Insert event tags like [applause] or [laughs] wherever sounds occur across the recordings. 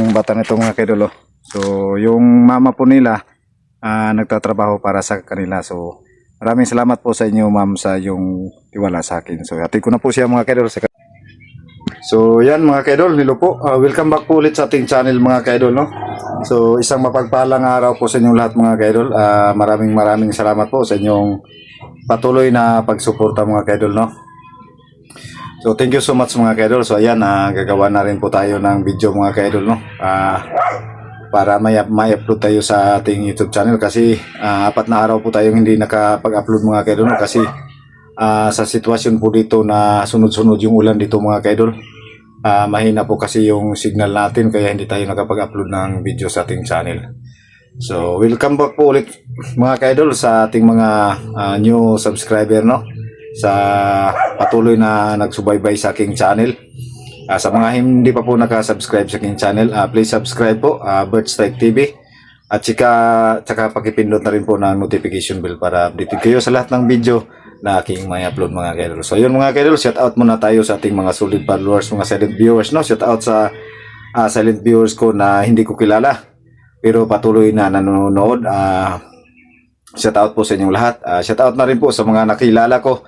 itong bata nito mga kaidol. oh. So, yung mama po nila ah, nagtatrabaho para sa kanila. So, maraming salamat po sa inyo ma'am sa yung tiwala sa akin. So, hatid ko na po siya mga kaidol. Sa... So, yan mga kaidol, nilo po. Ah, welcome back po ulit sa ating channel mga kaidol. No? So, isang mapagpalang araw po sa inyong lahat mga kaidol. Ah, maraming maraming salamat po sa inyong patuloy na pagsuporta mga kaidol. No? So thank you so much mga kaidol. So ayan, ah, gagawa na rin po tayo ng video mga kaidol no. Ah, para may may upload tayo sa ating YouTube channel kasi ah, apat na araw po tayong hindi nakapag-upload mga kaidol no kasi ah, sa sitwasyon po dito na sunod-sunod yung ulan dito mga kaidol. Ah, mahina po kasi yung signal natin kaya hindi tayo nakapag-upload ng video sa ating channel. So, welcome back po ulit mga kaidol sa ating mga ah, new subscriber no sa patuloy na nagsubaybay sa aking channel. Ah, sa mga hindi pa po nakasubscribe sa aking channel, ah, please subscribe po, uh, Bird Strike TV. At sika, tsaka pakipindot na rin po ng notification bell para updated kayo sa lahat ng video na aking may upload mga kaidol. So yun mga kaidol, shout out muna tayo sa ating mga solid followers, mga silent viewers. No? Shout out sa ah, silent viewers ko na hindi ko kilala pero patuloy na nanonood. Ah, shout out po sa inyong lahat. Ah, shout out na rin po sa mga nakilala ko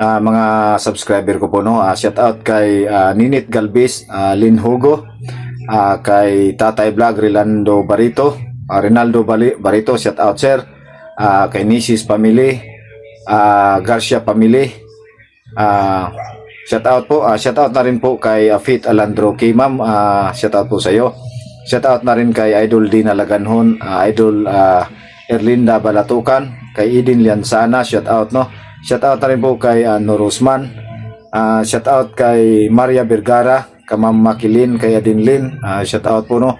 ah, mga subscriber ko po no. Ah, shout out kay ah, Ninit Galvez, ah, Lin Hugo, ah, kay Tatay Vlog Rilando Barito, ah, Rinaldo Barito, shout out sir. Ah, kay Nisis Family, ah, Garcia Family. Ah, shout out po. Ah, shout out na rin po kay Afit Alandro Kimam. Ah, shout out po sa iyo. Shout out na rin kay Idol Dina Laganhon, ah, Idol ah, Erlinda Balatukan, kay Idin Liansana, shout out no. Shout out rin po kay uh, Norosman. Ah, shout out kay Maria Vergara, Kamam Makilin, kay Adin Lin. Ah, shout out po no.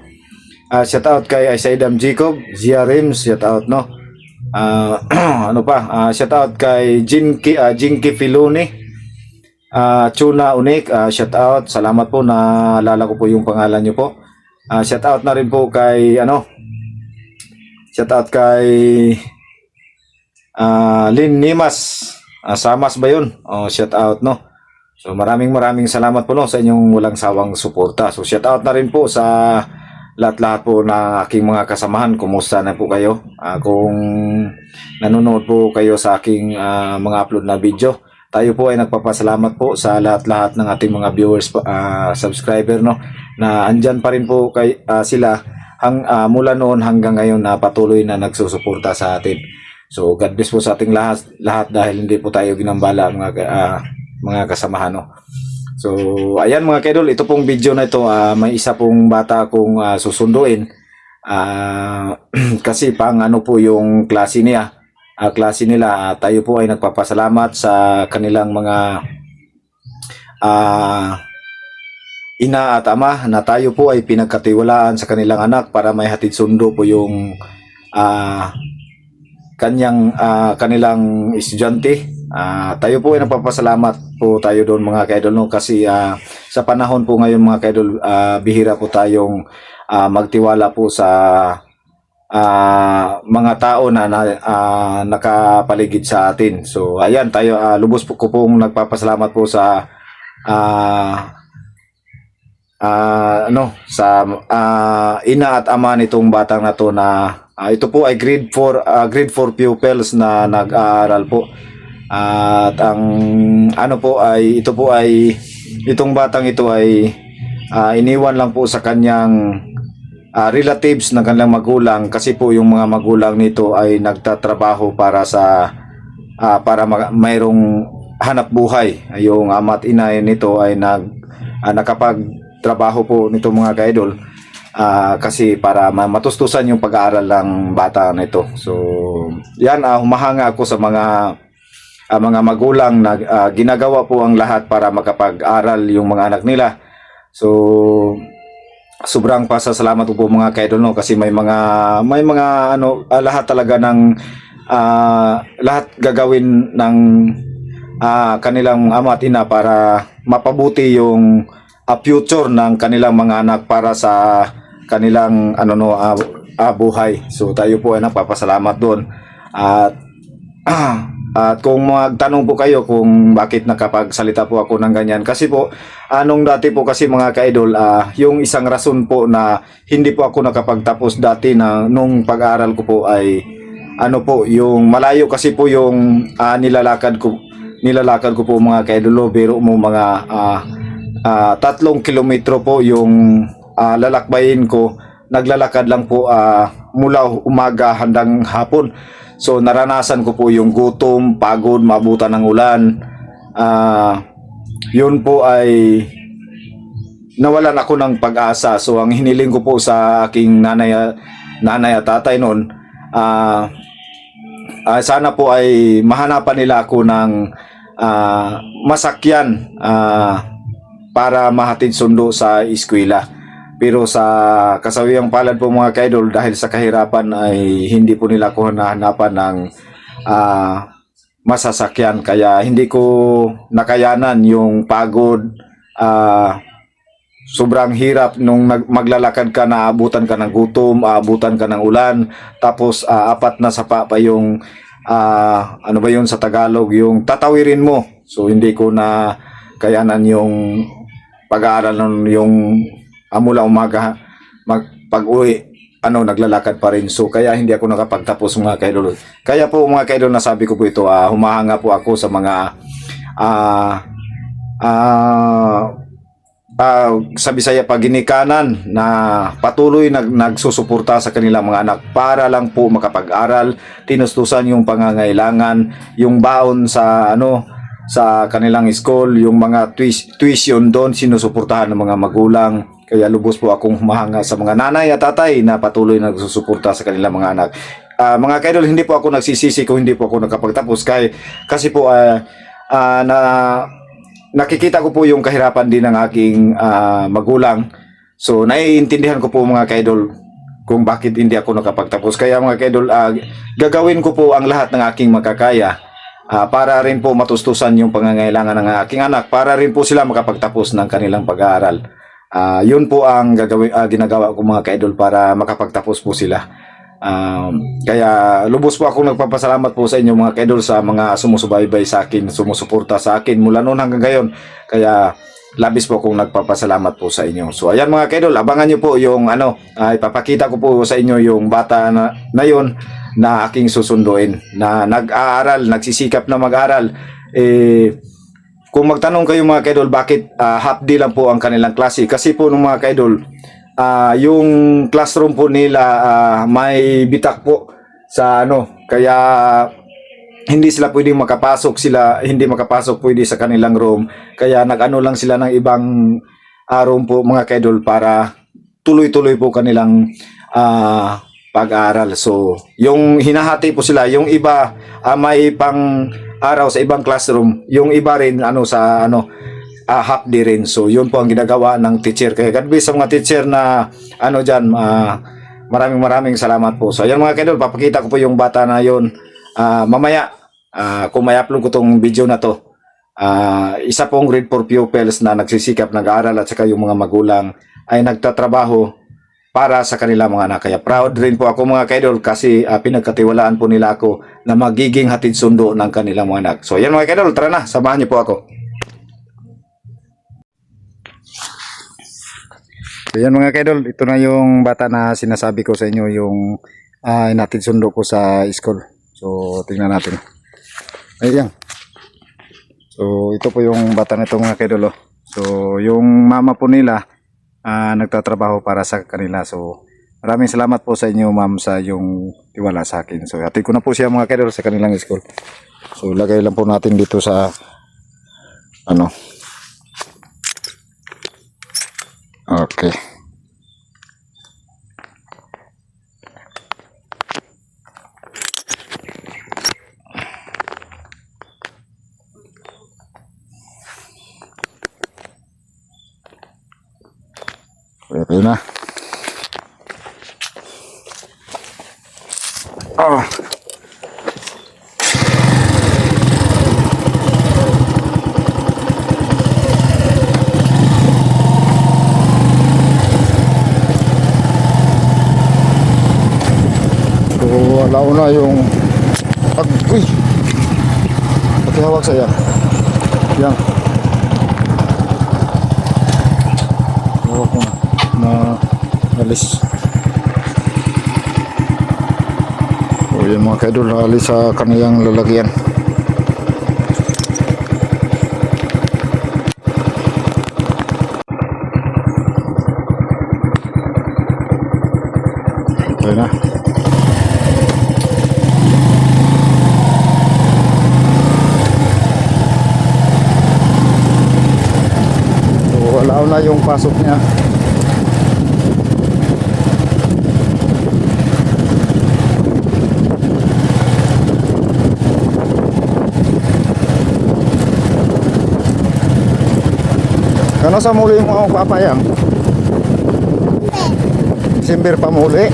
Ah, shout out kay Isaidam Jacob, Zia Rims, shout out no. Ah, [clears throat] ano pa? Ah, shout out kay Jinky ah, Jinky Filoni. Ah, Chuna Unik, ah, shout out. Salamat po na alala ko po yung pangalan niyo po. Ah, shout out na rin po kay ano? Shout out kay Ah, Lynn Nimas. Ah, Samas ba 'yun? Oh, shout out no. So maraming maraming salamat po no sa inyong walang sawang suporta. So shout out na rin po sa lahat-lahat po na aking mga kasamahan. Kumusta na po kayo? Ah, kung nanonood po kayo sa aking ah, mga upload na video, tayo po ay nagpapasalamat po sa lahat-lahat ng ating mga viewers, ah, subscriber no na andyan pa rin po kay ah, sila hang ah, mula noon hanggang ngayon na patuloy na nagsusuporta sa atin. So God bless po sa ating lahat lahat dahil hindi po tayo ginambala mga ah, mga kasamahan no. So ayan mga kaidol, ito pong video na ito ah, may isa pong bata akong ah, susunduin. Ah, [clears throat] kasi pang ano po yung klase niya. Ah, klase nila Ah, tayo po ay nagpapasalamat sa kanilang mga ah ina at ama na tayo po ay pinagkatiwalaan sa kanilang anak para may hatid sundo po yung ah kanyang ah, kanilang estudyante. Ah, tayo po ay nagpapasalamat po tayo doon mga kaidol no kasi ah, sa panahon po ngayon mga kaidol ah, bihira po tayong ah, magtiwala po sa ah, mga tao na, na ah, nakapaligid sa atin. So ayan tayo ah, lubos po ko pong nagpapasalamat po sa ah ah, ano sa ah, ina at ama nitong batang na to na ah, ito po ay grade 4 ah, grade 4 pupils na nag-aaral po. at ang ano po ay ito po ay itong batang ito ay ah, iniwan lang po sa kanyang ah, relatives ng kanilang magulang kasi po yung mga magulang nito ay nagtatrabaho para sa ah, para ma- mayroong hanap buhay. Yung ama at ina nito ay nag ah, nakapagtrabaho po nito mga kaidol ah, kasi para ma- matustusan yung pag-aaral ng bata nito. So, yan ah, humahanga ako sa mga ah, mga magulang na ah, ginagawa po ang lahat para makapag-aral yung mga anak nila. So, sobrang pasasalamat po po mga kaidol no kasi may mga may mga ano ah, lahat talaga ng ah, lahat gagawin ng ah, kanilang ama at ina para mapabuti yung ah, future ng kanilang mga anak para sa kanilang ano no ah, ah, buhay. So tayo po ay nagpapasalamat doon. At [clears throat] At kung magtanong po kayo kung bakit nakapagsalita po ako ng ganyan. Kasi po, anong dati po kasi mga ka-idol, ah, yung isang rason po na hindi po ako nakapagtapos dati na nung pag-aaral ko po ay ano po, yung malayo kasi po yung ah, nilalakad ko nilalakad ko po mga ka-idol, pero mo mga ah, ah, tatlong kilometro po yung ah, lalakbayin ko. Naglalakad lang po ah, mula umaga hanggang hapon. So naranasan ko po yung gutom, pagod, mabutan ng ulan. Ah, yun po ay nawalan ako ng pag-asa. So ang hiniling ko po sa aking nanay, nanay at tatay noon, ah ah, sana po ay mahanapan nila ako ng ah, masakyan ah, para mahatid sundo sa eskwela. Pero sa kasawiyang palad po mga kaidol dahil sa kahirapan ay hindi po nila ko nahanapan ng ah, masasakyan kaya hindi ko nakayanan yung pagod ah, sobrang hirap nung maglalakad ka na abutan ka ng gutom, aabutan ka ng ulan, tapos ah, apat na sapa pa yung ah, ano ba yun sa Tagalog, yung tatawirin mo. So hindi ko na kayanan yung pag-aaral nun, yung ah, mula umaga mag pag-uwi ano naglalakad pa rin. So kaya hindi ako nakapagtapos mga kaidol. Kaya po mga kaidol nasabi ko po ito ah, humahanga po ako sa mga ah ah ah, sa Bisaya paginikanan na patuloy nag nagsusuporta sa kanilang mga anak para lang po makapag-aral, tinustusan yung pangangailangan, yung baon sa ano sa kanilang school, yung mga tuition doon sinusuportahan ng mga magulang. Kaya lubos po akong humahanga sa mga nanay at tatay na patuloy nagsusuporta sa kanilang mga anak. Ah, mga kaidol, hindi po ako nagsisisi kung hindi po ako nakapagtapos kay kasi po ah, ah, na nakikita ko po yung kahirapan din ng aking ah, magulang. So, naiintindihan ko po mga kaidol kung bakit hindi ako nakapagtapos. Kaya mga kaidol, ah, gagawin ko po ang lahat ng aking makakaya ah, para rin po matustusan yung pangangailangan ng aking anak, para rin po sila makapagtapos ng kanilang pag-aaral. Ah, yun po ang gagawin, ah, ginagawa ko mga kaidol para makapagtapos po sila. Um, kaya lubos po ako nagpapasalamat po sa inyo mga kaidol sa mga sumusubaybay sa akin, sumusuporta sa akin mula noon hanggang ngayon. Kaya labis po akong nagpapasalamat po sa inyo. So ayan mga kaidol, abangan nyo po yung ano, ay papakita ko po sa inyo yung bata na, na yun na aking susunduin na nag-aaral, nagsisikap na mag-aral. Eh, kung magtanong kayo mga kaidol, bakit ah, half day lang po ang kanilang klase? Kasi po ng mga kaidol, ah, yung classroom po nila ah, may bitak po sa ano, kaya hindi sila pwedeng makapasok sila, hindi makapasok pwede sa kanilang room. Kaya nag-ano lang sila ng ibang ah, room po mga kaidol para tuloy-tuloy po kanilang ah, pag-aaral. So, yung hinahati po sila, yung iba ah, may pang araw sa ibang classroom, yung iba rin ano sa ano ah, half day rin. So, yun po ang ginagawa ng teacher. Kaya God bless sa mga teacher na ano diyan, maraming maraming salamat po. So, ayan mga kaidol, papakita ko po yung bata na yun ah, mamaya ah, kung may upload ko tong video na to. ah, isa pong grade 4 pupils na nagsisikap nag-aaral at saka yung mga magulang ay nagtatrabaho para sa kanila mga anak. Kaya proud rin po ako mga kaidol kasi ah, pinagkatiwalaan po nila ako na magiging hatid sundo ng kanilang mga anak. So yan mga kaidol, tara na, samahan niyo po ako. So yan mga kaidol, ito na yung bata na sinasabi ko sa inyo yung uh, inatid sundo ko sa school. So tingnan natin. Ayan. So ito po yung bata nito mga kaidol. oh. So yung mama po nila ah, nagtatrabaho para sa kanila. So, maraming salamat po sa inyo, ma'am, sa yung tiwala sa akin. So, hatid ko na po siya mga kaidol sa kanilang school. So, lagay lang po natin dito sa ano. Okay. Pwede na. Oh. Wala na yung pag... Uy! Ihawak saya. Yang. Hawak Na alis. O yan mga kaidol, alis sa kaniyang lalagyan. Ayun na. Na yung pasok niya. Kano sa muli mo ang papayang? December pa muli.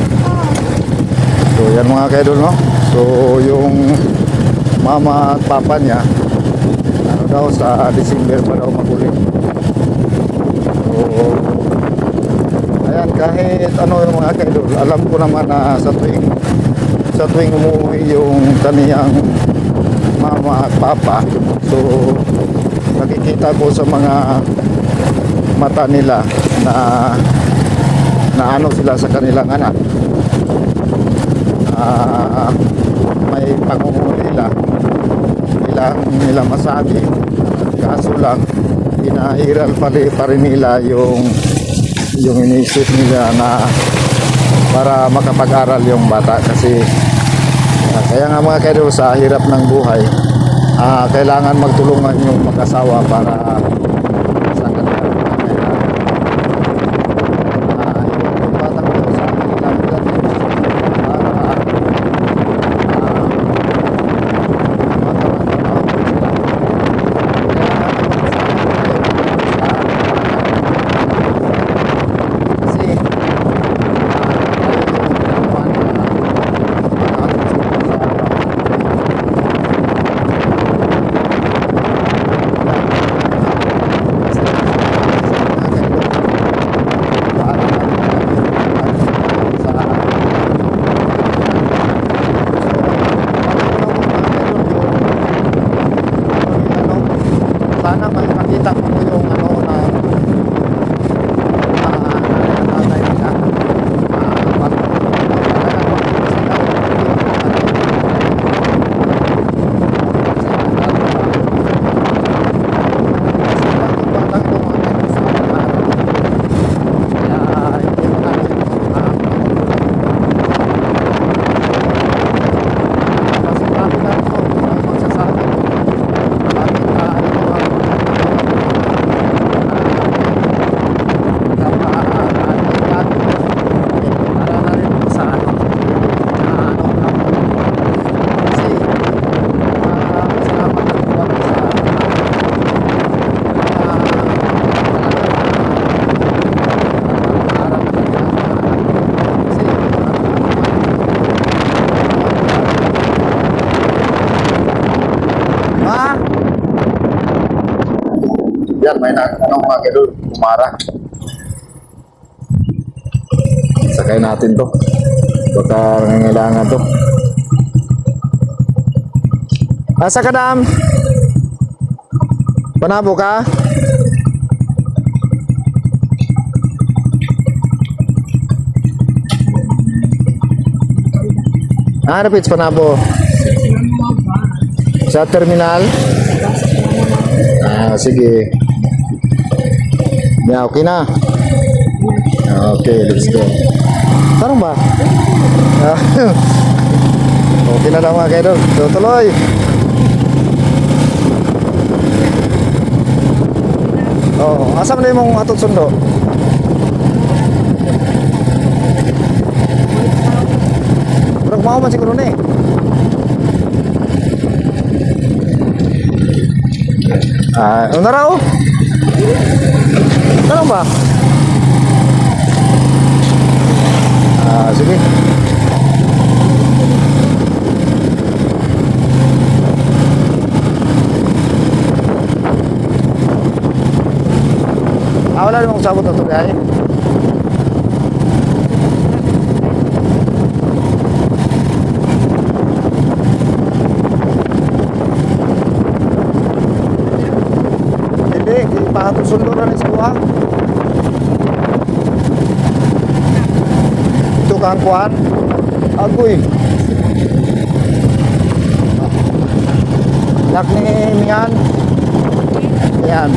So yan mga kaidol no. So yung mama at papa niya ano daw sa December pa daw maguli. So ayan kahit ano yung mga kaidol, alam ko naman na sa tuwing sa tuwing umuwi yung kaniyang mama at papa. So nakikita ko sa mga mata nila na na ano sila sa kanilang anak. Ah, may pangungulila ilang nila masabi. Kaso lang inahiral pa rin, pa rin nila yung yung inisip nila na para makapag-aral yung bata. Kasi ah, kaya nga mga kaidol sa hirap ng buhay ah, kailangan magtulungan yung mag-asawa para Yan, may nagtanong mga kadol, kumara. Sakay natin to. Baka nangangailangan to. Asa ka, Dam? Panabo ka? Ah, napits panabo. Sa terminal? Ah, sige. Yeah, okay na. Okay, let's go. Tarong ba? [laughs] Ah, okay na lang mga kaidol. So, tuloy. Oh, asa man imong atod sundo? Pero mau man siguro ni. Ah, ano na Tarong ba? Ah, sige. Ah, wala namang sabot na ito kaya. Kuha. Ito kang kuhan. Agoy. Lak ni Mian. Ayan.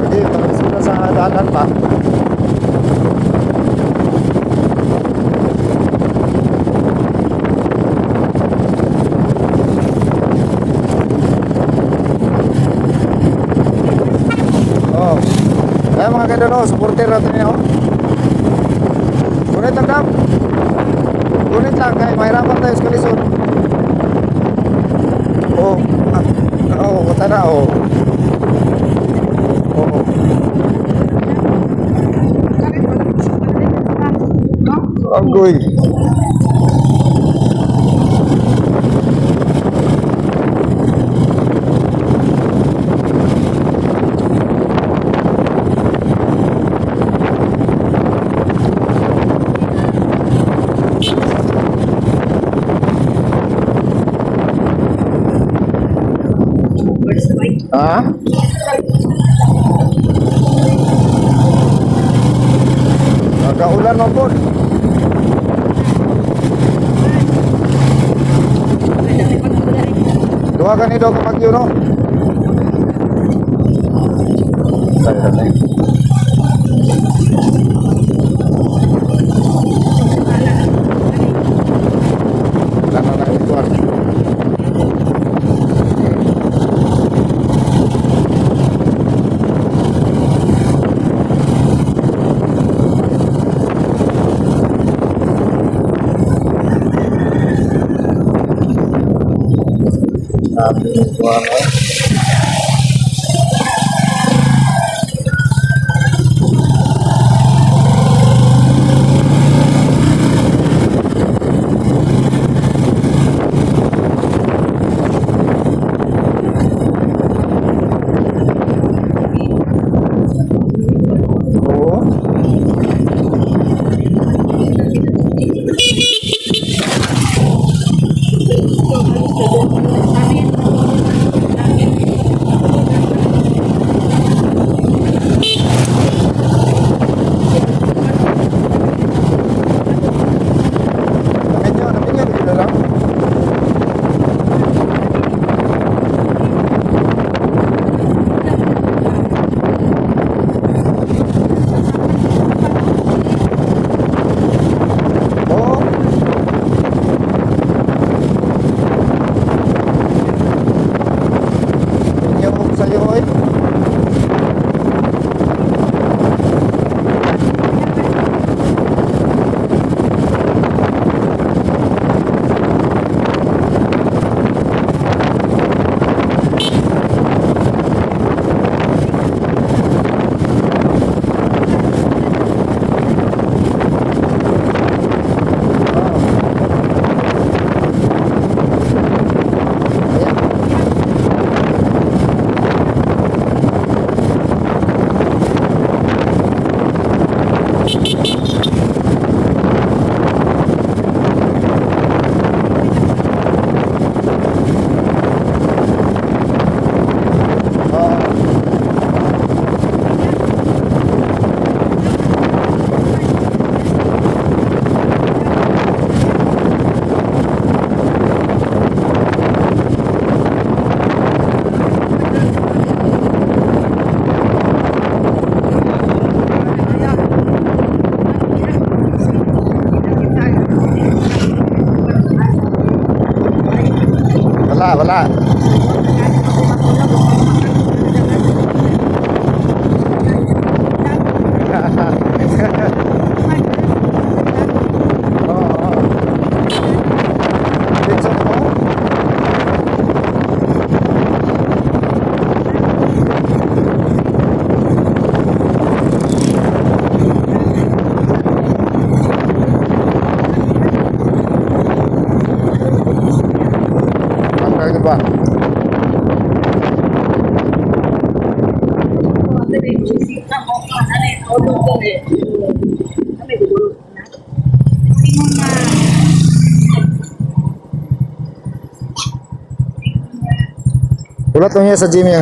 Hindi, tapos sila sa dalan pa. Oh. Kadalo, supporter natin niyo. Gunit lang dam. Gunit lang kay mahirapan tayo sa kalisod. Oh. Ah, oh, kota na oh. Oh. Agoy. Ha? Nagaulan mo po. Duha ka ni kapag yun, no? Na tayo. Lang na lang ito, ah. Sabi ko ano. Wala, wala. Oo, oo. Pinsan mo? Ang kaya ba? Ulat mo niya sa Jimmy